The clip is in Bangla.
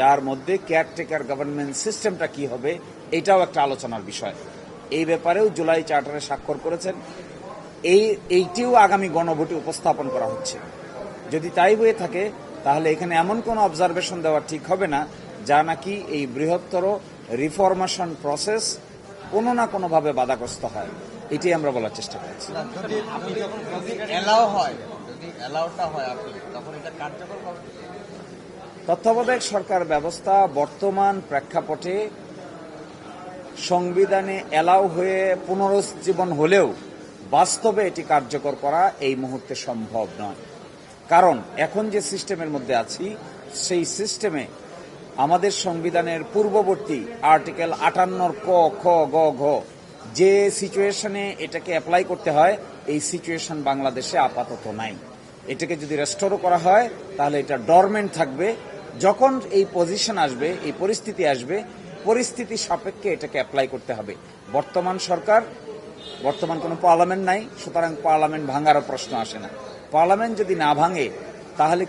যার মধ্যে কেয়ারটেকার গভর্নমেন্ট সিস্টেমটা কি হবে, এটাও একটা আলোচনার বিষয়। এই ব্যাপারেও জুলাই চার্টারে স্বাক্ষর করেছেন। এই, এইটিও আগামী গণভোটে উপস্থাপন করা হচ্ছে। যদি তাই হয়ে থাকে, তাহলে এখানে এমন কোনো অবজারভেশন দেওয়া ঠিক হবে না, যা নাকি এই বৃহত্তর রিফরমেশন প্রসেস কোনো না কোনোভাবে বাধাগ্রস্ত হয়। এটি আমরা বলার চেষ্টা করছি। হয় তত্ত্বাবধায়ক সরকার ব্যবস্থা বর্তমান প্রেক্ষাপটে সংবিধানে এলাও হয়ে পুনরুজ্জীবন হলেও বাস্তবে এটি কার্যকর করা এই মুহূর্তে সম্ভব নয়। কারণ এখন যে সিস্টেমের মধ্যে আছি, সেই সিস্টেমে আমাদের সংবিধানের পূর্ববর্তী আর্টিকেল আটান্নর ক, খ, গ, ঘ, যে সিচুয়েশনে এটাকে অ্যাপ্লাই করতে হয়, এই সিচুয়েশন বাংলাদেশে আপাতত নাই। এটাকে যদি রেস্টোরও করা হয়, তাহলে এটা ডরমেন্ট থাকবে যখন এই পজিশন আসবে, এই পরিস্থিতি আসবে, পরিস্থিতি সাপেক্ষে এটাকে অ্যাপ্লাই করতে হবে। বর্তমান সরকার, বর্তমান কোনো পার্লামেন্ট নাই, সুতরাং পার্লামেন্ট ভাঙারও প্রশ্ন আসে না। পার্লামেন্ট যদি না ভাঙে, তাহলে